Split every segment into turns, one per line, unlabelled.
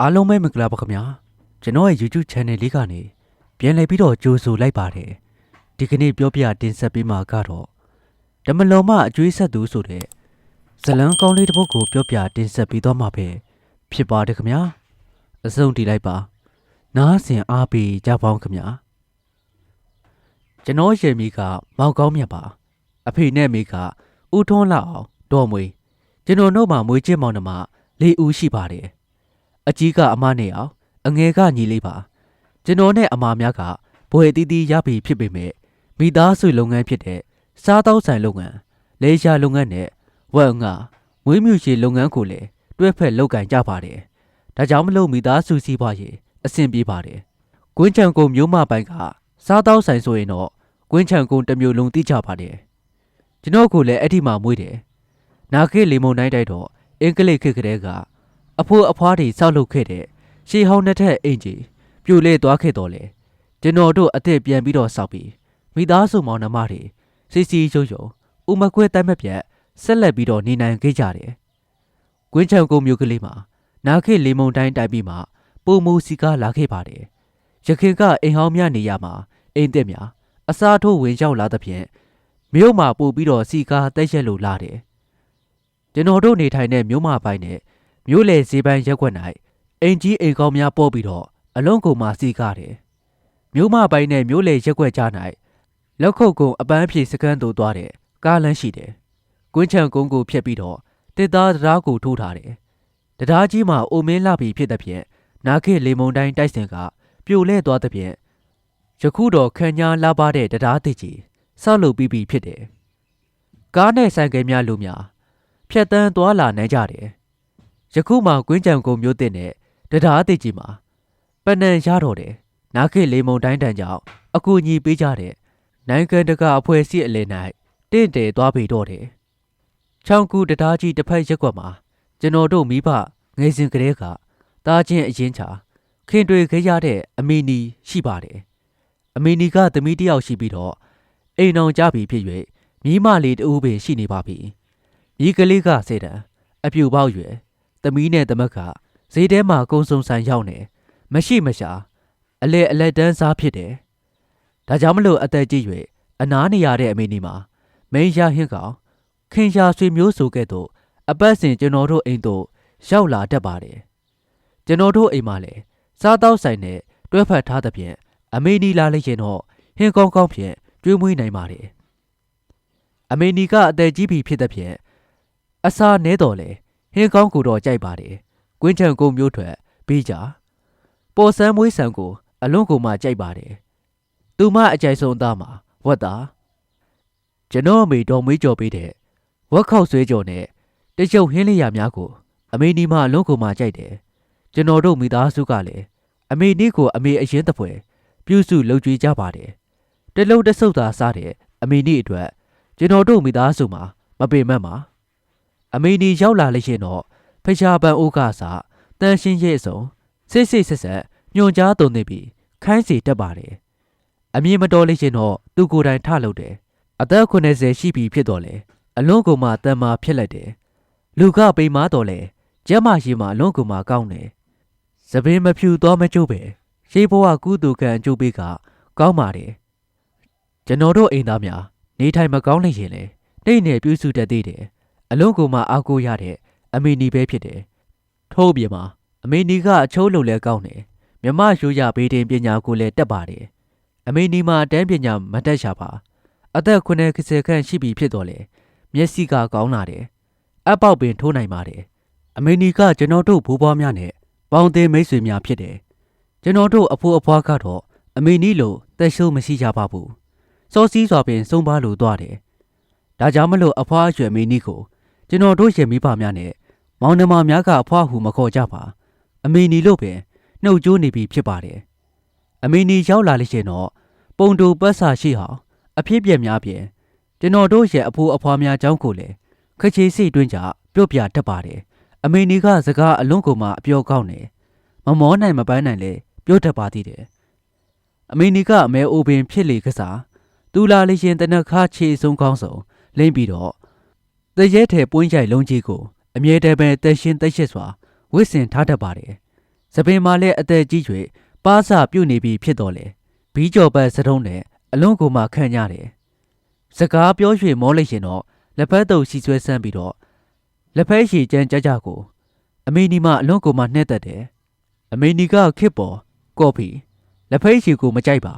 အားလုံးပဲမင်္ဂလာပါခင်ဗျာကျွန်တော်ရဲ့ YouTube Channel လေးကနေပြန်လည်ပြီးတော့ကြိုဆိုလိုက်ပါတယ်ဒီကနေ့ပြောပြတင်ဆက်ပေးမှာကတော့ဓမ္မလုံမအကျွေးဆက်သူဆိုတဲ့ဇလန်းကောင်းလေးတစ်ပုဒ်ကိုပြောပြတင်ဆက်ပေးသွားမှာပဲဖြစ်ပါတယ်ခင်ဗျာအဆုံးတီလိုက်ပါ နားဆင်အားပေးကြပါအောင်ခင်ဗျာကျွန်တော်ရဲ့မိကမောက်ကောင်းမြတ်ပါ အဖေနဲ့မိကဦးထွန်းလာအောင်တော်မွေကျွန်တော်တို့မှမွေးချင်းမောင်နှမလေးဦးရှိပါတယ် အကြီးကအမနဲ့အောင်အငယ်ကညီလေးပါကျွန်တော်နဲ့အမများကဘွယ်တီးတီးရပြီဖြစ်ပေမဲ့မိသားစုလုပ်ငန်းဖြစ်တဲ့စားတောက်ဆိုင်လုပ်ငန်းလေရှာလုပ်ငန်းနဲ့ဝက်ငါမွေးမြူရှည်လုပ်ငန်းကိုလည်းတွဲဖက်လုပ်ကင်ကြပါတယ်ဒါကြောင့်မလို့မိသားစုစည်းပွားရေးအဆင်ပြေပါတယ်ကွင်းချံကုံမျိုးမပိုင်းကစားတောက်ဆိုင်ဆိုရင်တော့ကွင်းချံကုံတစ်မျိုးလုံးတိကြပါတယ်ကျွန်တော်ကလည်းအဲ့ဒီမှာမွေးတယ်နာခေလေမုန်တိုင်းတိုက်တော့အင်္ဂလိပ်ခေတ်ကလေးက အဖိုးအဖွားတွေစောက်လုပ်ခဲ့တဲ့ရှေးဟောင်းနှစ်ထက်အင်ကြီးပြိုလဲသွားခဲ့တော်လေကျွန်တော်တို့အသက်ပြန်ပြီးတော့စောက်ပြီးမိသားစုမောင်နှမတွေစီစီရုံရုံဥမကွဲတိုက်မပြတ်ဆက်လက်ပြီးတော့နေနိုင်ခဲ့ကြတယ်။ကွင်းချံကုန်းမျိုးကလေးမှာနာခေလေမုန်တိုင်းတိုက်ပြီးမှပုံမူစီကားလာခဲ့ပါတယ်။ရခင်ကအိမ်ဟောင်းများနေရမှာအိမ်သက်များအစားထိုးဝင်ရောက်လာသဖြင့်မြို့မှာပို့ပြီးတော့စီကားတက်ရက်လို့လာတယ်။ကျွန်တော်တို့နေထိုင်တဲ့မြို့မပိုင်းနဲ့ မြို့လေဈေးပိုင်းရက်ွက်၌အင်ကြီးအိမ်ကောင်းများပေါ်ပြီးတော့အလုံးကုန်မှစီကားတယ်။မြို့မပိုင်းနဲ့မြို့လေရက်ွက်ကြား၌လက်ခုပ်ကုံအပန်းဖြေစကန်းသို့သွားတဲ့ကားလမ်းရှိတယ်။ကွင်းချံကုန်းကိုဖျက်ပြီးတော့တစ်သားတရားကိုထိုးထားတယ်။တရားကြီးမှာအိုမင်းလာပြီဖြစ်တဲ့ဖြင့်နာခေလေမုန်တိုင်းတိုက်စင်ကပြိုလဲသွားတဲ့ဖြင့်ယခုတော့ခန်းညာလာပါတဲ့တရားတိကြီးဆောက်လုပ်ပြီးပြီဖြစ်တယ်။ကားနဲ့ဆိုင်ကယ်များလူများဖြတ်တန်းသွားလာနိုင်ကြတယ်။ ယခုမှကွင်းကြံကုန်မျိုးတင်တဲ့တရားအသေးကြီးမှာပဏ္ဏရတော့တယ်နာခေလေမုံတိုင်းတန်ကြောင့်အကူအညီပေးကြတဲ့နိုင်ငံတကာအဖွဲ့အစည်းအလယ်၌တင့်တယ်သွားပြီတော့တယ်ချောင်းကူတရားကြီးတစ်ဖက်ရက်ကွက်မှာကျွန်တော်တို့မိဘငယ်စဉ်ကလေးကတားချင်းအရင်ချာခင်တွေ့ခဲ့ရတဲ့အမီနီရှိပါတယ်အမီနီကသမီးတစ်ယောက်ရှိပြီးတော့အိမ်အောင်ကြပြီဖြစ်၍မိမလေးတူပင်ရှိနေပါပြီမိကလေးကစေတံအပြူပေါက်ရွယ် သမီးနဲ့သမက်ကဈေးထဲမှာကုန်းစုံဆိုင်ရောက်နေမရှိမရှာအလဲအလက်တန်းစားဖြစ်တယ်။ဒါကြောင့်မလို့အသက်ကြီး၍အနားနေရတဲ့အမေနီမှာမိန်းရဟင်းကောင်ခင်ရှာဆွေမျိုးဆိုကဲ့သို့အပတ်စဉ်ကျွန်တော်တို့အိမ်သို့ရောက်လာတတ်ပါတယ်။ကျွန်တော်တို့အိမ်မှာလည်းစားတောက်ဆိုင်နဲ့တွဲဖက်ထားသဖြင့်အမေနီလာလိုက်ရင်တော့ဟင်းကောင်းကောင်းဖြင့်ကျွေးမွေးနိုင်ပါတယ်။အမေနီကအသက်ကြီးပြီဖြစ်သဖြင့်အစာနဲတော်လေ ဟင်းကောင်းကိုတော့ကြိုက်ပါတယ်။ကွင်းချံကုန်းမျိုးထွက်ပြီးကြပေါ်ဆန်းမွေးဆန်ကို အလွန်ကိုမှကြိုက်ပါတယ်။သူမအကြိုက်ဆုံးသားမှာဝတ်သားကျွန်တော်အမေတော်မွေးကြော်ပေးတဲ့ဝက်ခောက်ဆွဲကြော်နဲ့တရုပ်ဟင်းလေးရများကို အမေနီမအလွန်ကိုမှကြိုက်တယ်။ကျွန်တော်တို့မိသားစုကလည်းအမေနီကိုအမေအရင်တပွဲပြုစုလုပ်ကြွေးကြပါတယ်။တလုံးတဆုပ်သာစားတဲ့အမေနီအတွက်ကျွန်တော်တို့မိသားစုမှာမပင်မတ်ပါ။ အမေနီရောက်လာလို့ရှိရင်တော့ဖရှားပန်အိုးကစားတန်ရှင်းရဲ့အစုံစိတ်စိတ်ဆက်ဆက်ညွန်ကြားတုံနေပြီးခိုင်းစီတက်ပါတယ်အမြင်မတော်လို့ရှိရင်တော့သူကိုယ်တိုင်ထလုပ်တယ်အသက်80ရှိပြီဖြစ်တော့လေအလွန်ကုန်မှတန်မာဖြစ်လိုက်တယ်လူကပိန်မာတော့လေကျမ်းမရှိမှအလွန်ကုန်မှကောင်းတယ်သပင်မဖြူတော့မကျုပ်ပဲရှေးဘဝကုသူကံအကျိုးပေးကကောင်းပါတယ်ကျွန်တော်တို့အိမ်သားများနေထိုင်မကောင်းလို့ရှင်လေတိတ်နေပြုစုတတ်သေးတယ် အလုံးကိုမှအားကိုးရတဲ့အမေနီပဲဖြစ်တယ်။ထို့အပြင်မှာအမေနီကအချိုးလုံလဲကောင်းတယ်။မြမရိုးရဘေးတင်ပညာကိုလည်းတက်ပါတယ်။အမေနီမှာအတန်းပညာမတက်ရှာပါ။အသက်9ခန်းခန့်ရှိပြီဖြစ်တော့လေမျက်စိကကောင်းလာတယ်။အပေါက်ပင်ထိုးနိုင်ပါတယ်။အမေနီကကျွန်တော်တို့ဘိုးဘွားများနဲ့ပေါင်းသေးမိတ်ဆွေများဖြစ်တယ်။ကျွန်တော်တို့အဖိုးအဖွားကတော့အမေနီလိုတက်ရှုံးမရှိကြပါဘူး။စောစီးစွာပင်စုံပါလို့သွားတယ်။ဒါကြောင့်မလို့အဖွားအရွယ်အမေနီကို ကျွန်တော်တို့ရဲ့မိဘများနဲ့မောင်နှမများကအဖွားဟုမခေါ်ကြပါအမေနီလို့ပင်နှုတ်ကြိုးနေပြီဖြစ်ပါတယ်အမေနီရောက်လာလို့ရှိရင်တော့ပုံတူပတ်စာရှိဟောင်းအဖြစ်ပြက်များပြင်ကျွန်တော်တို့ရဲ့အဖိုးအဖွားများအကြောင်းကိုလည်းခချေစိတ်တွင်းကြပြုတ်ပြတတ်ပါတယ်အမေနီကစကားအလွန်ကုန်မှအပြောကောင်းတယ်မမောနိုင်မပန်းနိုင်လဲပြောတတ်ပါသေးတယ်အမေနီကအမဲအိုပင်ဖြစ်လေကစားသူလာလေးရှင်တနခါခြေဆုံးကောင်းဆုံးလိမ့်ပြီးတော့ တရဲထဲပွင်းရိုက်လုံးကြီးကိုအမြဲတမ်းပဲတက်ရှင်းတက်ရှစ်စွာဝစ်စင်ထားတတ်ပါတယ်စပင်မှာလည်းအသက်ကြီး၍ပါးစပြုတ်နေပြီဖြစ်တော်လေဘီးကျော်ပတ်စတုံးနဲ့အလွန်ကိုမှခံရတယ်စကားပြော၍မောလိုက်ရင်တော့လက်ဖက်တုပ်စီဆွဲဆန်းပြီးတော့လက်ဖက်ရှည်ကြမ်းကြကြကိုအမေနီမအလွန်ကိုမှနှဲ့သက်တယ်အမေနီကခစ်ပေါ်ကော်ဖီလက်ဖက်ရှည်ကိုမကြိုက်ပါ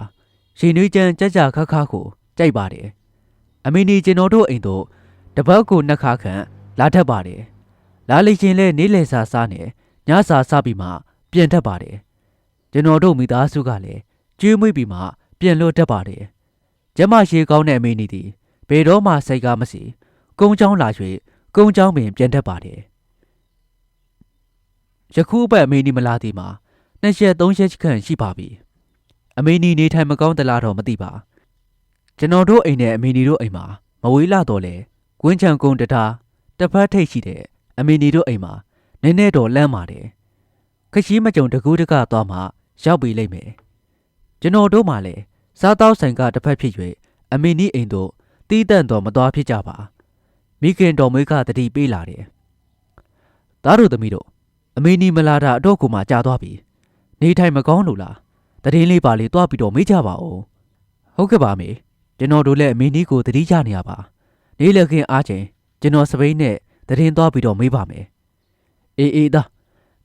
ရှင်နွေးကြမ်းကြကြခါခါကိုကြိုက်ပါတယ်အမေနီကျွန်တော်တို့အိမ်တို့ တပတ်ကိုနှစ်ခါခန့်လာထပ်ပါတယ်လာလိချင်းလဲနေလေစာစားနေညစာစားပြီးမှပြန်ထပ်ပါတယ်ကျွန်တော်တို့မိသားစုကလည်းကျွေးမွေးပြီးမှပြန်လွတ်တတ်ပါတယ်ကျမရှေးကောင်းတဲ့အမေနီသည်ဘယ်တော့မှစိတ်ကားမစီကုန်းချောင်းလာ၍ကုန်းချောင်းပင်ပြန်တတ်ပါတယ်ယခုအပတ်အမေနီမလာသေးမှာနှစ်ရက်သုံးရက်ခန့်ရှိပါပြီအမေနီနေထိုင်မကောင်းသလားတော့မသိပါကျွန်တော်တို့အိမ်နဲ့အမေနီတို့အိမ်မှာမဝေးလာတော့လေ ကွင်းချံကုန်းတထားတစ်ဖက်ထိပ်ရှိတဲ့အမေနီတို့အိမ်မှာနည်းနည်းတော့လမ်းပါတယ်ခရှိမကြုံတကူးတကသွားမှရောက်ပြီလိမ့်မယ်ကျွန်တော်တို့မှလည်းစားတောက်ဆိုင်ကတစ်ဖက်ဖြစ်၍အမေနီအိမ်တို့တီးတန့်တော်မသွားဖြစ်ကြပါမိခင်တော်မွေးကတတိပေးလာတယ်သားတို့သမီးတို့အမေနီမလာတာအတော့ကိုမှကြာသွားပြီနေထိုင်မကောင်းလို့လားတရင်လေးပါလေးတွားပြီးတော့မေးကြပါဦးဟုတ်ကဲ့ပါမေကျွန်တော်တို့လည်းအမေနီကိုတတိကြနေရပါ နေလခင်အားချင်းကျွန်တော်စပိန်နဲ့တရင်သွားပြီးတော့မေးပါမယ်အေးအေးသား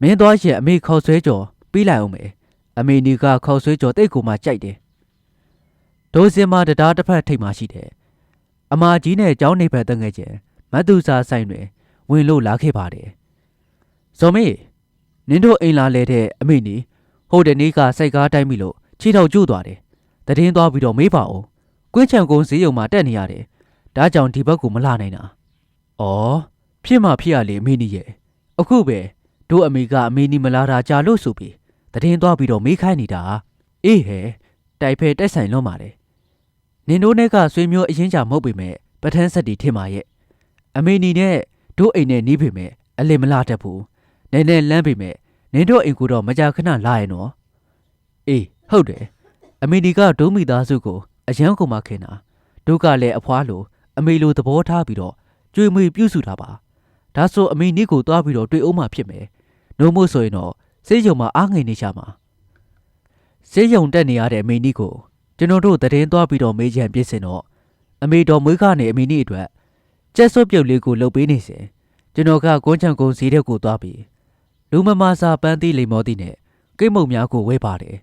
မင်းသွားရင်အမေခေါက်ဆွဲကြော်ပြီးလိုက်အောင်မယ်အမေနီကခေါက်ဆွဲကြော်တိတ်ကိုမှကြိုက်တယ်ဒိုးစင်မတရားတစ်ဖက်ထိပ်မှရှိတယ်အမာကြီးနဲ့ကျောင်းနေဘက်တငယ်ချင်းမတ်သူစာဆိုင်တွင်ဝင်လို့လာခဲ့ပါတယ်ဇော်မေနင်တို့အိမ်လာလဲတဲ့အမေနီဟိုတနေ့ကစိုက်ကားတိုင်းပြီလို့ခြေထောက်ကျို့သွားတယ်တည်င်းသွားပြီးတော့မေးပါဦးကွင်းချံကုန်းဈေးရုံမှာတက်နေရတယ် ဒါကြောင့်ဒီဘက်ကိုမလာနိုင်တာဩဖြစ်မှဖြစ်ရလေအမေနီရဲ့အခုပဲတို့အမေကအမေနီမလာတာကြာလို့ဆိုပြီးတည်င်းသွားပြီးတော့မေးခိုင်းနေတာအေးဟဲတိုက်ဖဲတိုက်ဆိုင်လွန်းပါလေနင်တို့နဲ့ကဆွေမျိုးအရင်ချမဟုတ်ပေမဲ့ပထန်းဆက်တီထင်ပါရဲ့အမေနီနဲ့တို့အိမ်နဲ့နီးပေမဲ့အလင်မလာတတ်ဘူးနည်းနည်းလမ်းပေမဲ့နင်တို့အိမ်ကူတော့မကြာခဏလာရင်နော်အေးဟုတ်တယ်အမေဒီကဒုံးမိသားစုကိုအရန်ကုန်မှခင်တာတို့ကလည်းအဖွားလို အမေလိုသဘောထားပြီးတော့ကြွေမွေပြုစုတာပါဒါဆိုအမေနီကိုသွားပြီးတော့တွေ့အောင်မှဖြစ်မယ်နို့မို့ဆိုရင်တော့စေးရုံမှာအားငယ်နေချမှာစေးရုံတက်နေရတဲ့အမေနီကိုကျွန်တော်တို့တည်င်းသွားပြီးတော့မေးချင်ပြစ်စင်တော့အမေတော်မွေးကနေအမေနီအတွက်ကျက်စွပ်ပြုတ်လေးကိုလှုပ်ပေးနေစဉ်ကျွန်တော်ကကွန်းချံကုန်းဈေးတဲ့ကိုသွားပြီးလူမမာစာပန်းသီးလိမ်မောသီးနဲ့ကိတ်မုံများကိုဝဲပါတယ်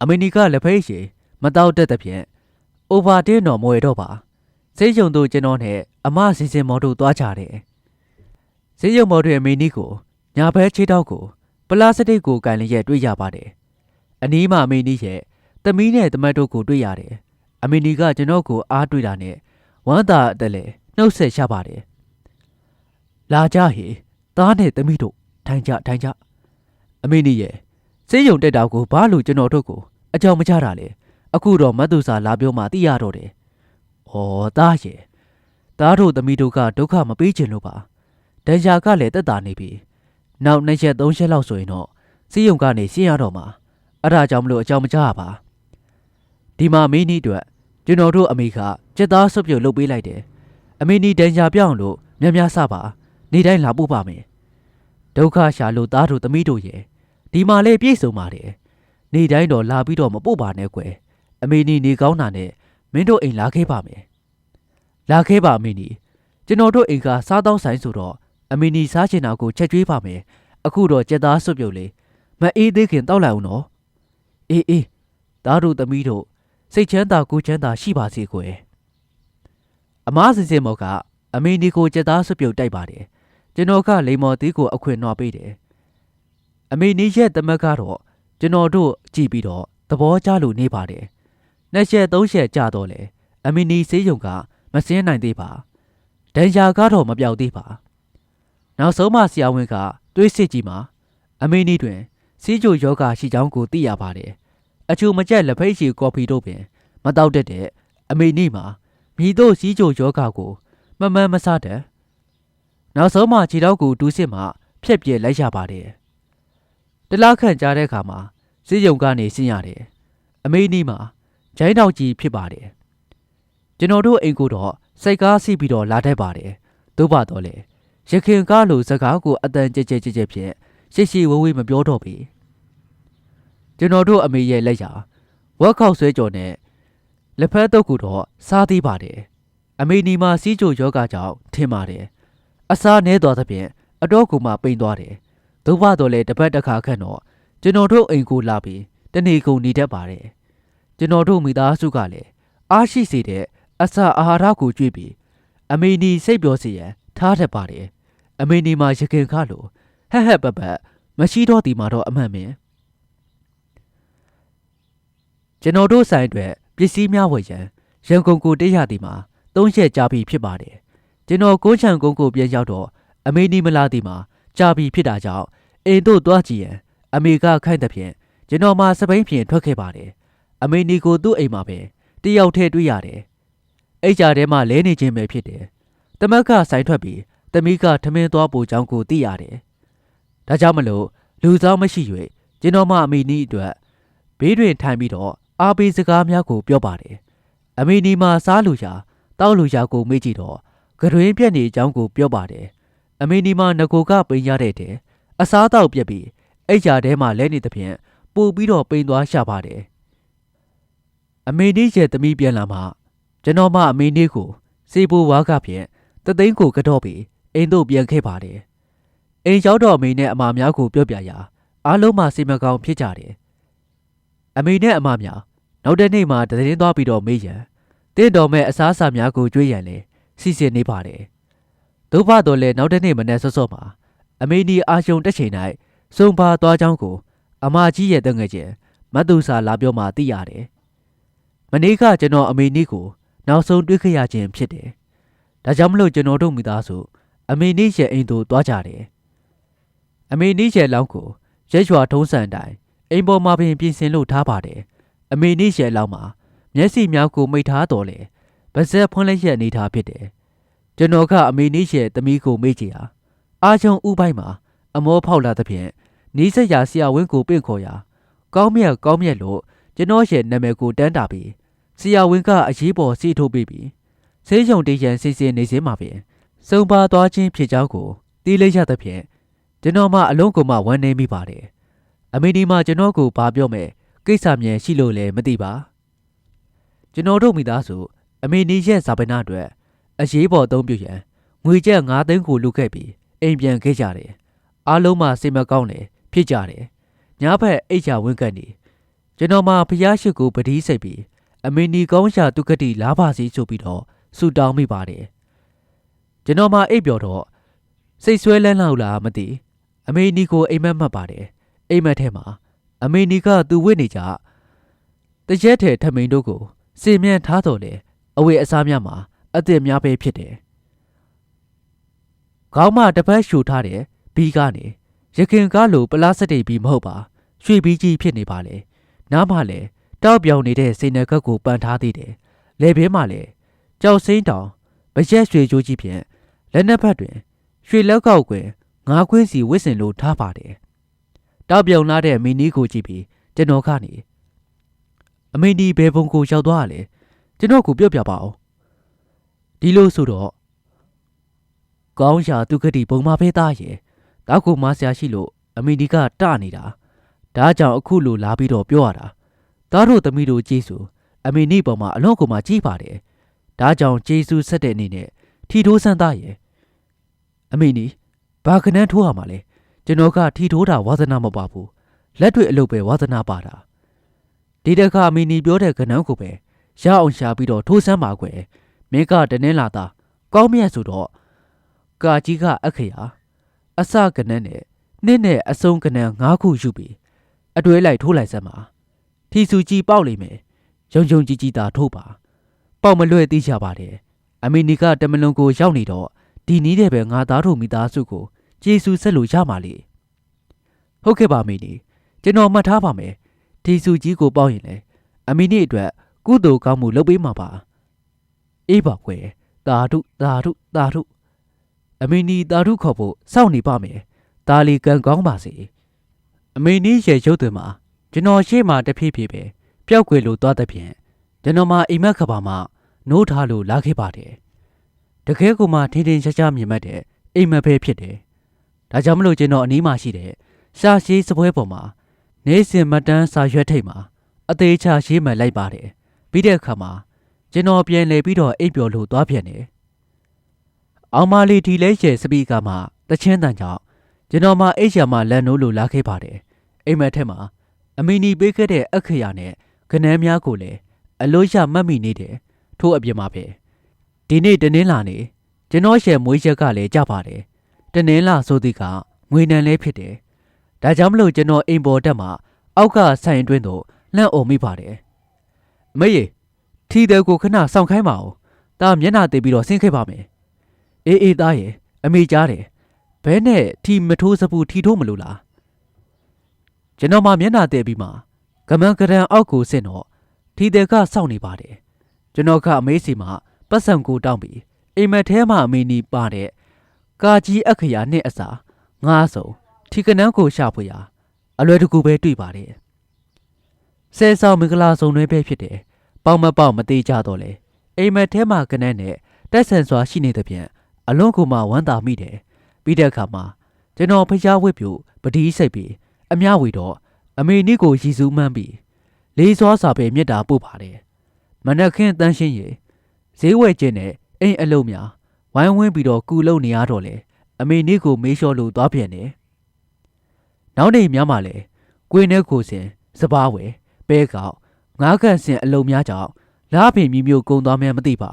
အမေနီကလက်ဖိတ်ရှည်မတောက်တက်တဲ့ဖြင့်အိုဗာတင်းတော်မွေတော့ပါ ဈေးရုံတို့ကျွန်တော်နဲ့အမစီစဉ်မော်တို့သွားကြတယ်ဈေးရုံမော်တွေအမေနီကိုညာဘဲခြေထောက်ကိုပလာစတစ်ကိုကန်လျက်တွေ့ရပါတယ်အနီးမှာအမေနီရဲ့သမီးနဲ့တမတ်တို့ကိုတွေ့ရတယ်အမေနီကကျွန်တော်ကိုအားတွေ့တာနဲ့ဝမ်းသာအတက်လေနှုတ်ဆက်ရပါတယ်လာကြဟေသားနဲ့သမီးတို့ထိုင်ကြထိုင်ကြအမေနီရဲ့စေးရုံတက်တာကိုဘာလို့ကျွန်တော်တို့ကိုအကြောင်းမချတာလဲအခုတော့မတ်သူစာလာပြောမှသိရတော့တယ်။ ဩသားရဲ့သားတို့သမီးတို့ကဒုက္ခမပေးချင်လို့ပါ။တရားကလည်းတက်တာနေပြီ။နောက်နှစ်ရက်သုံးရက်လောက်ဆိုရင်တော့စေးရုံကနေရှင်းရတော့မှာအဲ့ဒါကြောင့်မလို့အကြောင်းမချရပါ။ဒီမှာမင်းကြီးအတွက်ကျွန်တော်တို့အမေကစက်သားဆုပ်ပြုတ်လုပ်ပေးလိုက်တယ်။အမေနီတန်ကြာပြောင်းလို့မြတ်များစပါနေတိုင်းလာပို့ပါမယ်။ဒုက္ခရှာလို့သားတို့သမီးတို့ရဲ့ဒီမှာလေပြည့်စုံပါတယ်နေတိုင်းတော့လာပြီးတော့မပို့ပါနဲ့ကွယ်အမေနီနေကောင်းတာနဲ့မင်းတို့အိမ်လာခဲ့ပါမယ် လာခဲ့ပါအမေနီကျွန်တော်တို့အိမ်ကစားတောင်းဆိုင်ဆိုတော့အမေနီစားချင်တာကိုချက်ကျွေးပါမယ်အခုတော့ကြက်သားစွပ်ပြုတ်လေးမအေးသေးခင်တောက်လိုက်အောင်နော်အေးအေးသားတို့သမီးတို့စိတ်ချမ်းသာကိုယ်ချမ်းသာရှိပါစေကွယ်အမားစင်စင်မော်ကအမေနီကိုကြက်သားစွပ်ပြုတ်တိုက်ပါတယ်ကျွန်တော်ကလိမ္မော်သေးကိုအခွင့်နှောပေးတယ်အမေနီရဲ့တမက်ကတော့ကျွန်တော်တို့ကြည့်ပြီးတော့သဘောကျလို့နေပါတယ်။နှစ်ရက်သုံးရက်ကြာတော့လေအမီနီဆေးရုံက မစင်းနိုင်သေးပါ။ဒဏ်ရာကတော့မပြောက်သေးပါ။နောက်ဆုံးမှဆရာဝန်ကတွေးစစ်ကြည့်မှာအမီနီတွင်စီးကြိုယောဂရှိကြောင်းကိုသိရပါတယ်။အချိုမကျက်လက်ဖိတ်ရှည်ကော်ဖီတို့ပင် မတောက်တတ်တဲ့အမီနီမှာမြည်တို့စီးကြိုယောဂကိုမမှန်မဆတဲ့နောက်ဆုံးမှခြေထောက်ကိုတူးစစ်မှဖြက်ပြဲလိုက်ရပါတယ်။တလားခန့်ကြားတဲ့အခါမှာစီးရုံကနေဆင်းရတယ်အမေနီးမှာဂျိုင်းတောက်ကြီးဖြစ်ပါတယ် ကျွန်တော်တို့အိမ်ကိုတော့စိတ်ကားစီးပြီးတော့လာတတ်ပါတယ်သို့ပါတော့လေရခင်ကားလိုစကားကိုအတန်ကြဲကြဲကြဲကြဲဖြင့်ရှိရှိဝေးဝေးမပြောတော့ပေကျွန်တော်တို့အမေရဲ့လက်ရာဝက်ခောက်ဆွဲကြော်နဲ့လက်ဖက်တုပ်ကူတော့စားသေးပါတယ်အမေနီမှာစီးကြိုယောဂကြောင့်ထင်ပါတယ်အစားနဲသွားသဖြင့်အတော့ကူမှပိန်သွားတယ်ဒုဘတော့လေတစ်ပတ်တစ်ခါခန့်တော့ကျွန်တော်တို့အိမ်ကိုလာပြီးတနေကုန်နေတတ်ပါတယ်ကျွန်တော်တို့မိသားစုကလည်းအားရှိစေတဲ့ အစာအာဟာရကိုကြွေးပြီးအမေနီစိတ်ပျော်စေရန်ထားတတ်ပါတယ်အမေနီမှာရခင်ခလို့ဟက်ဟက်ပပမရှိတော့ဒီမှာတော့အမှန်ပင်ကျွန်တော်တို့ဆိုင်အတွက်ပစ္စည်းများဝယ်ရန်ရန်ကုန်ကိုတရသည်မှာသုံးရက်ကြာပြီဖြစ်ပါတယ်ကျွန်တော်ကိုချံကုန်းကိုပြန်ရောက်တော့အမေနီမလာသည်မှာကြာပြီဖြစ်တာကြောင့်အိမ်တို့သွားကြည့်ရန်အမေကခိုင်းတဲ့ဖြင့်ကျွန်တော်မှစပိန်ဖြင့်ထွက်ခဲ့ပါတယ်အမေနီကိုသူ့အိမ်မှာပဲတယောက်တည်းတွေ့ရတယ် အိတ်ကြထဲမှာလဲနေခြင်းပဲဖြစ်တယ်တမက်ကဆိုင်ထွက်ပြီးတမီးကထမင်းသွားပို့ကြောင်းကိုသိရတယ်ဒါကြောင့်မလို့လူစားမရှိ၍ကျွန်တော်မှအမေနီအတွက်ဘေးတွင်ထိုင်ပြီးတော့အားပေးစကားများကိုပြောပါတယ်အမေနီမှာစားလူရာတောက်လူရာကိုမေးကြည့်တော့ဂရွင်းပြက်နေအကြောင်းကိုပြောပါတယ်အမေနီမှာငကိုကပိန်ရတဲ့တဲ့အစားတောက်ပြက်ပြီးအိတ်ကြထဲမှာလဲနေသဖြင့်ပို့ပြီးတော့ပိန်သွားရှာပါတယ်အမေနီရဲ့သမီးပြန်လာမှ ကျွန်တော်မှအမေနီကိုစေပိုဝါကဖြင့်တသိန်းကိုကတော့ပြီးအိမ်တို့ပြန်ခဲ့ပါတယ်အိမ်ရောက်တော့အမေနဲ့အမများကိုပြောပြရာအားလုံးမှစိတ်မကောင်းဖြစ်ကြတယ်အမေနဲ့အမများနောက်တဲ့နေ့မှာတည်င်းသွားပြီးတော့မေးရန်တင့်တော်မဲ့အစားအစာများကိုကြွေးရန်လေစီစဉ်နေပါတယ်ဒုဘတော်လည်းနောက်တဲ့နေ့မနေ့စောစောမှာအမေနီအာရှုံတက်ချိန်၌စုံပါသွားကြောင်းကို အမကြီးရဲ့တငယ်ချင်းမတ်သူစာလာပြောမှသိရတယ်မနေ့ကကျွန်တော်အမေနီကို နောက်ဆုံးတွေ့ခဲ့ရခြင်းဖြစ်တယ်ဒါကြောင့်မလို့ကျွန်တော်တို့မိသားစုအမေနီရဲ့အိမ်သို့သွားကြတယ်အမေနီရဲ့လောင်းကိုရက်ရွာထုံးစံတိုင်းအိမ်ပေါ်မှာပင်ပြင်ဆင်လို့ထားပါတယ်အမေနီရဲ့လောင်းမှာမျက်စိများကိုမိတ်ထားတော်လေပါဇက်ဖွင့်လက်ရက်နေထားဖြစ်တယ်ကျွန်တော်ကအမေနီရဲ့သမီးကိုမေ့ကြည့်ဟာအာချုံဥပိုက်မှာ အမောဖောက်လာသဖြင့်နီးစက်ရာဆရာဝင်းကိုပင့်ခေါ်ရာကောင်းမြတ်ကောင်းမြတ်လို့ကျွန်တော်ရဲ့နာမည်ကိုတန်းတာပြီး ဆရာဝင်းကအရေးပေါ်စီထိုးပေးပြီးဆေးရုံတရန်စီစဉ်နေစင်းမှာပင်စုံပါသွားခြင်းဖြစ်ကြောင်းကိုသိလိုက်ရသဖြင့်ကျွန်တော်မှအလုံးကုန်မှဝမ်းနေမိပါတယ်အမေဒီမှာကျွန်တော်ကိုဘာပြောမယ်ကိစ္စမြန်ရှိလို့လည်းမသိပါကျွန်တော်တို့မိသားစုအမေနီရဲ့ဇာပနာအတွက်အရေးပေါ်အသုံးပြုရန်ငွေကျပ်9သိန်းကိုလူခဲ့ပြီးအိမ်ပြန်ခဲ့ကြတယ်အားလုံးမှစိတ်မကောင်းတယ်ဖြစ်ကြတယ်ညဘက်အိတ်ချဝင်းကတ်နေကျွန်တော်မှဖျားရှိကိုပတိစိတ်ပြီး အမေနီကောင်းရှာတုကတိလာပါစီဆိုပြီးတော့ဆူတောင်းမိပါတယ်ကျွန်တော်မှအိပ်ပျော်တော့စိတ်ဆွဲလန်းလောက်လားမသိအမေနီကိုအိမ်မက်မှတ်ပါတယ်အိမ်မက်ထဲမှာအမေနီကသူဝစ်နေကြတရက်ထဲထမိန်တို့ကိုစင်မြန်ထားတော်လေအဝေအစားများမှာအစ်စ်များပဲဖြစ်တယ်ခေါင်းမတစ်ဖက်ရှူထားတယ်ဘီကနေရခင်ကားလိုပလားစတိတ်ဘီမဟုတ်ပါရွှေဘီကြီးဖြစ်နေပါလေနားမလည်း တောက်ပြောင်နေတဲ့စိန်နယ်ခတ်ကိုပန်ထားသေးတယ်လေဘင်းမှလည်းကြောက်စိမ့်တောင်ဗရက်ရွှေကြိုးကြီးဖြင့်လက်နှစ်ဖက်တွင် ရွှေလက်ကောက်ကွယ်ငါးခွင်းစီဝစ်စင်လိုထားပါတယ်တောက်ပြောင်လာတဲ့မီနီကိုကြည့်ပြီးကျွန်တော်ကနေအမေဒီဘယ်ပုံကိုရောက်သွားရလဲကျွန်တော်ကိုပြောပြပါအောင်ဒီလိုဆိုတော့ကောင်းရာသူကတိဘုံမဖဲသားရဲ့တောက်ကိုမဆရာရှိလို့အမေဒီကတနေတာဒါကြောင့်အခုလိုလာပြီးတော့ပြောရတာ သားတို့သမီးတို့ကျေးဇူးအမေနေ့ပေါ်မှာအလွန်ကိုမှကြီးပါတယ်ဒါကြောင့်ကျေးဇူးဆက်တဲ့အနေနဲ့ထီထိုးဆန်းသားရဲ့အမေနီဘာကနန်းထိုးရမှာလဲကျွန်တော်ကထီထိုးတာဝါသနာမပါဘူးလက်တွေ့အလုပ်ပဲဝါသနာပါတာဒီတခါအမေနီပြောတဲ့ကနန်းကိုပဲရအောင်ရှာပြီးတော့ထိုးဆန်းပါကွယ်မင်းကတနင်းလာတာကောင်းမြတ်ဆိုတော့ကာကြီးကအခရာအစကနန်းနဲ့နှစ်နဲ့အစုံကနန်း၅ခုယူပြီးအတွဲလိုက်ထိုးလိုက်စမ်းပါ ထီစုကြီးပေါက်လိမ့်မယ်ရုံရုံကြီးကြီးသာထိုးပါပေါက်မလွဲ့သိကြပါတယ်အမေနီကတမလွန်ကိုရောက်နေတော့ဒီနီးတဲ့ပဲငါသားတို့မိသားစုကိုကျေးဇူးဆက်လို့ရမှာလေဟုတ်ကဲ့ပါမေနီကျွန်တော်မှတ်ထားပါမယ်ဒီစုကြီးကိုပေါက်ရင်လေအမေနီအတွက်ကုသိုလ်ကောင်းမှုလုပ်ပေးမှာပါအေးပါကွယ်တာဓုတာဓုတာဓုအမေနီတာဓုခေါ်ဖို့စောင့်နေပါမယ်ဒါလီကံကောင်းပါစေအမေနီရဲ့ရုပ်သွင်းမှာ ကျွန်တော်ရှေ့မှာတဖြည်းဖြည်းပဲပျောက်ကွယ်လို့သွားတဲ့ဖြင့်ကျွန်တော်မှအိမ်မက်ခပါမှနိုးထားလို့လာခဲ့ပါတယ်တကယ်ကိုမှထင်းထင်းရှားရှားမြင်မှတ်တဲ့အိမ်မက်ပဲဖြစ်တယ်ဒါကြောင့်မလို့ကျွန်တော်အနီးမှာရှိတဲ့ရှာရှိစပွဲပေါ်မှာနေစဉ်မတန်းစာရွက်ထိတ်မှာအသေးချာရေးမှန်လိုက်ပါတယ်ပြီးတဲ့အခါမှာကျွန်တော်ပြန်လေပြီးတော့အိပ်ပျော်လို့သွားပြန်တယ်အောင်မလေးဒီလဲရဲ့စပီကာမှာတချင်းတန်ကြောင့်ကျွန်တော်မှအိတ်ရှာမှလန်နိုးလို့လာခဲ့ပါတယ်အိမ်မက်ထက်မှာ အမီနီပေးခဲ့တဲ့အခရာနဲ့ခနန်းများကိုလည်းအလို့ရမှတ်မိနေတယ်ထို့အပြင်မှာပဲဒီနေ့တနင်္လာနေ့ကျွန်တော်ရှယ်မွေးရက်ကလည်းကြပါတယ်တနင်္လာဆိုသည်ကငွေနံလဲဖြစ်တယ်ဒါကြောင့်မလို့ကျွန်တော်အိမ်ပေါ်တက်မှာအောက်ကဆိုင်တွင်းသို့လှန့်អော်မိပါတယ်အမေကြီးထီတဲ့ကိုခဏစောင့်ခိုင်းပါဦးဒါမျက်နှာတည်ပြီးတော့ဆင်းခဲ့ပါမယ်အေးအေးသားရဲ့အမေကြားတယ်ဘဲနဲ့ထီမထိုးစပူထီထိုးမလို့လား ကျွန်တော်မှမျက်နှာတည်ပြီးမှကမန်းကရန်အောက်ကိုဆင်းတော့ထီတဲ့ကစောင့်နေပါတယ်ကျွန်တော်ကအမေးစီမှာပတ်စံကိုတောင်းပြီးအိမ်မက်ထဲမှာအမေနီပါတဲ့ကာကြီးအခရာနဲ့အစာငါးစုံထီကနန်းကိုရှာဖွေရာအလွယ်တကူပဲတွေ့ပါတယ်ဆဲဆောင်မင်္ဂလာဆောင်တွဲပဲဖြစ်တယ်ပေါက်မပေါက်မသေးကြတော့လေအိမ်မက်ထဲမှာကနန်းနဲ့တက်ဆန်စွာရှိနေသဖြင့်အလွန်ကိုမှဝမ်းသာမိတယ်ပြီးတဲ့အခါမှာကျွန်တော်ဖျားဝစ်ပြူပတိစိတ်ပြီး အမြဝေတော့အမေနစ်ကိုရည်စူးမှန်းပြီးလေးစွာစာပဲမြတ်တာပို့ပါတယ်မနက်ခင်းတန်းရှင်းရေဈေးဝယ်ခြင်းနဲ့အိမ်အလုံးများဝိုင်းဝန်းပြီးတော့ကူလုံနေရတော့လေအမေနစ်ကိုမေးလျှော့လို့သွားပြန်တယ်နောက်နေများမှလည်းကွင်းထဲကိုစင်စပားဝယ်ပဲကောက်ငါးကန်စင်အလုံးများကြောင့်လားပင်မျိုးမျိုးကုံသွားမှန်းမသိပါ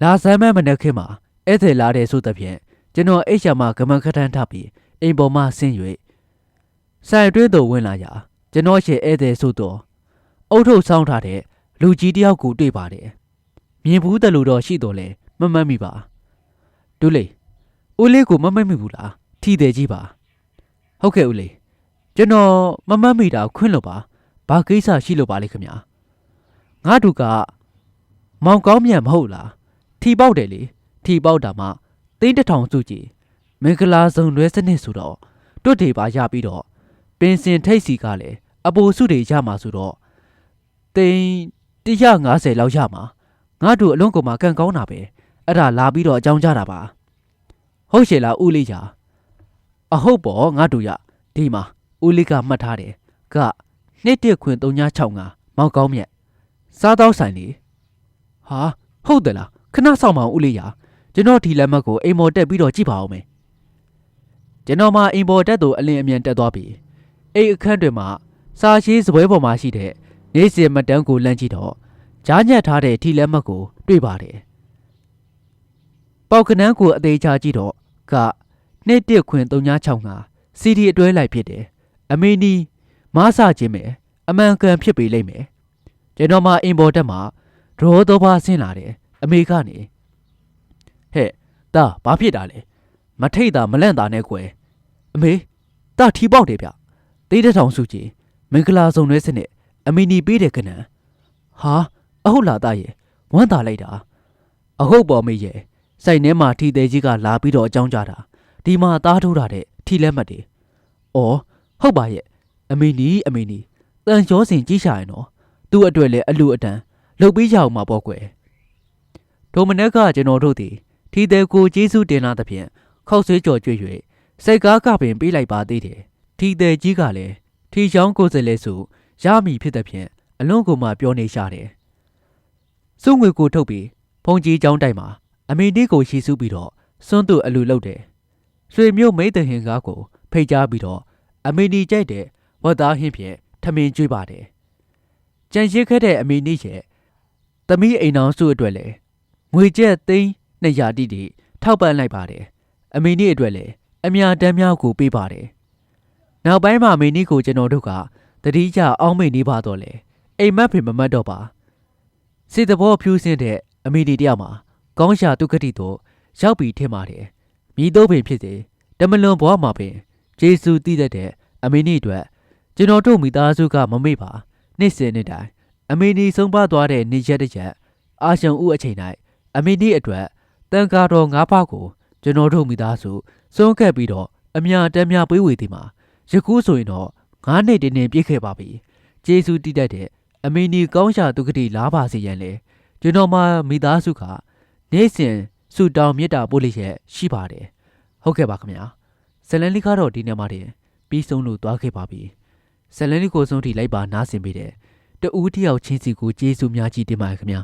လာဆမ်းမဲမနက်ခင်းမှာဧည့်သည်လာတဲ့ဆိုတဲ့ဖြင့်ကျွန်တော်အိတ်ရှာမကမန်ခထန်ထပ်ပြီး အိမ်ပေါ်မှဆင်း၍ဆိုင်တွင်းသို့ဝင်လာရာကျွန်တော်ရှေ့ဧည့်သည်ဆိုတော့အုတ်ထုတ်ဆောင်းထားတဲ့လူကြီးတယောက်ကိုတွေ့ပါတယ်မြင်ဘူးတယ်လို့တော့ရှိတော်လဲမမှတ်မိပါတူလေးဦးလေးကိုမမှတ်မိဘူးလားထီတယ်ကြီးပါဟုတ်ကဲ့ဦးလေးကျွန်တော်မမှတ်မိတာခွင့်လို့ပါဘာကိစ္စရှိလို့ပါလဲခင်ဗျာငါတို့ကမောင်ကောင်းမြတ်မဟုတ်လားထီပေါက်တယ်လေထီပေါက်တာမှသိန်းတစ်ထောင်စုကြည် မင်္ဂလာစုံတွဲစနစ်ဆိုတော့တွတ်တွေပါရပြီးတော့ပင်စင်ထိတ်စီကလည်းအပိုစုတွေရမှာဆိုတော့သိန်း150လောက်ရမှာငါတို့အလုံးကုန်မှာကန်ကောင်းတာပဲအဲ့ဒါလာပြီးတော့အကြောင်းကြတာပါဟုတ်ရှေလားဦးလေးကြာအဟုတ်ပေါ့ငါတို့ရဒီမှာဦးလေးကမှတ်ထားတယ်ကနှစ်တစ်ခွင်365မောင်ကောင်းမြတ်စားတော့ဆိုင်လေဟာဟုတ်တယ်လားခဏဆောင်ပါဦးဦးလေးရာကျွန်တော်ဒီလက်မှတ်ကိုအိမ်မော်တက်ပြီးတော့ကြည့်ပါအောင်မယ် ကျွန်တော်မှအိမ်ပေါ်တက်သူအလင်းအမြန်တက်သွားပြီအိမ်အခန်းတွေမှာစာရှိစပွဲပေါ်မှာရှိတဲ့နေစဉ်မတန်းကိုလန့်ကြည့်တော့ကြားညက်ထားတဲ့ထီလက်မှတ်ကို တွေ့ပါတယ်ပေါက်ကနန်းကိုအသေးချာကြည့်တော့ကနှစ်တစ်ခွင်365စီဒီအတွဲလိုက်ဖြစ်တယ်အမေနီမဆခြင်းပဲအမှန်ကန်ဖြစ်ပေလိမ့်မယ်ကျွန်တော်မှအိမ်ပေါ်တက်မှာဒရောတော့ပါဆင်းလာတယ်အမေကနေဟဲ့တာဘာဖြစ်တာလဲ မထိတ်တာမလန့်တာနဲ့ကွယ်အမေတာထီပေါက်တယ်ဗျတေးတဲ့ထောင်စုကြီးမင်္ဂလာဆောင်ရွဲစနစ်အမီနီပေးတယ်ကနန်ဟာအဟုတ်လားတာရဲ့ဝမ်းသာလိုက်တာအဟုတ်ပေါ်မေးရဲ့စိုက်ထဲမှာထီသေးကြီးကလာပြီးတော့အကြောင်းကြတာဒီမှာသားထိုးတာတဲ့ထီလက်မှတ်တွေအော်ဟုတ်ပါရဲ့အမီနီအမီနီတန်ကျော်စင်ကြီးရှာရင်တော့သူ့အတွက်လည်းအလူအတန်လှုပ်ပြီးကြအောင်မှာပေါ့ကွယ်ဒိုမနက်ကကျွန်တော်တို့သည်ထီသေးကိုကျေးဇူးတင်လာသဖြင့် ခောက်ဆွေးကြော်ကြွ၍စိတ်ကားကပင်ပေးလိုက်ပါသေးတယ်ထီသေးကြီးကလည်းထီချောင်းကိုယ်စလဲစုရမည်ဖြစ်သဖြင့်အလွန်ကိုမှပြောနေရှာတယ်စုငွေကိုထုတ်ပြီးဖုန်ကြီးကျောင်းတိုက်မှာအမေနီကိုရှီဆူးပြီးတော့စွန်းသူအလူလုပ်တယ်ရွှေမျိုးမိတ်တဟင်ကားကိုဖိတ်ကြားပြီးတော့အမေနီကြိုက်တဲ့ဝတ်သားဟင်းဖြင့်ထမင်းကျွေးပါတယ်ကြံရစ်ခဲ့တဲ့အမေနီရဲ့သမီးအိမ်အောင်စုအတွက်လည်းငွေကျပ်သိန်း200တိတိထောက်ပံ့လိုက်ပါတယ် အမေနီအတွက်လည်းအမြတမ်းများကိုပေးပါတယ်နောက်ပိုင်းမှာအမေနီကိုကျွန်တော်တို့ကတတိယအောင်းမိတ်နေပါတော့လေအိမ်မက်ဖေမမတ်တော့ပါစေတဘောဖြူးစင်းတဲ့အမေဒီတယောက်မှာကောင်းရှာတုခတိတို့ရောက်ပြီးထင်ပါတယ်မိတော့ပင်ဖြစ်စေတမလွန်ဘွားမှာပင်ဂျေစုတည်တတ်တဲ့အမေနီအတွက်ကျွန်တော်တို့မိသားစုကမမေ့ပါနေ့စဉ်နေ့တိုင်းအမေနီဆုံးပါသွားတဲ့နေ့ရက်တစ်ရက်အာရှံဦးအချိန်၌အမေနီအတွက်တန်ကာတော်ငါးပါးကို ကျွန်တော်တို့မိသားစုစွန့်ခဲ့ပြီးတော့အမြတမ်းများပေးဝေသည်မှာယခုဆိုရင်တော့ငါးနှစ်တင်းတင်းပြည့်ခဲ့ပါပြီကျေးဇူးတည်တတ်တဲ့အမေနီကောင်းရှာဒုက္ခတိလားပါစေရန်လေကျွန်တော်မှမိသားစုကနေ့စဉ်ဆူတောင်းမေတ္တာပို့လိရဲ့ရှိပါတယ်ဟုတ်ကဲ့ပါခင်ဗျာဇလန်လေးကတော့ဒီနေ့မှတည်းပြီးဆုံးလို့သွားခဲ့ပါပြီဇလန်လေးကိုဆုံးထိလိုက်ပါနားဆင်ပေးတယ်တူဦးတယောက်ချင်းစီကိုကျေးဇူးများကြီးတင်ပါတယ်ခင်ဗျာ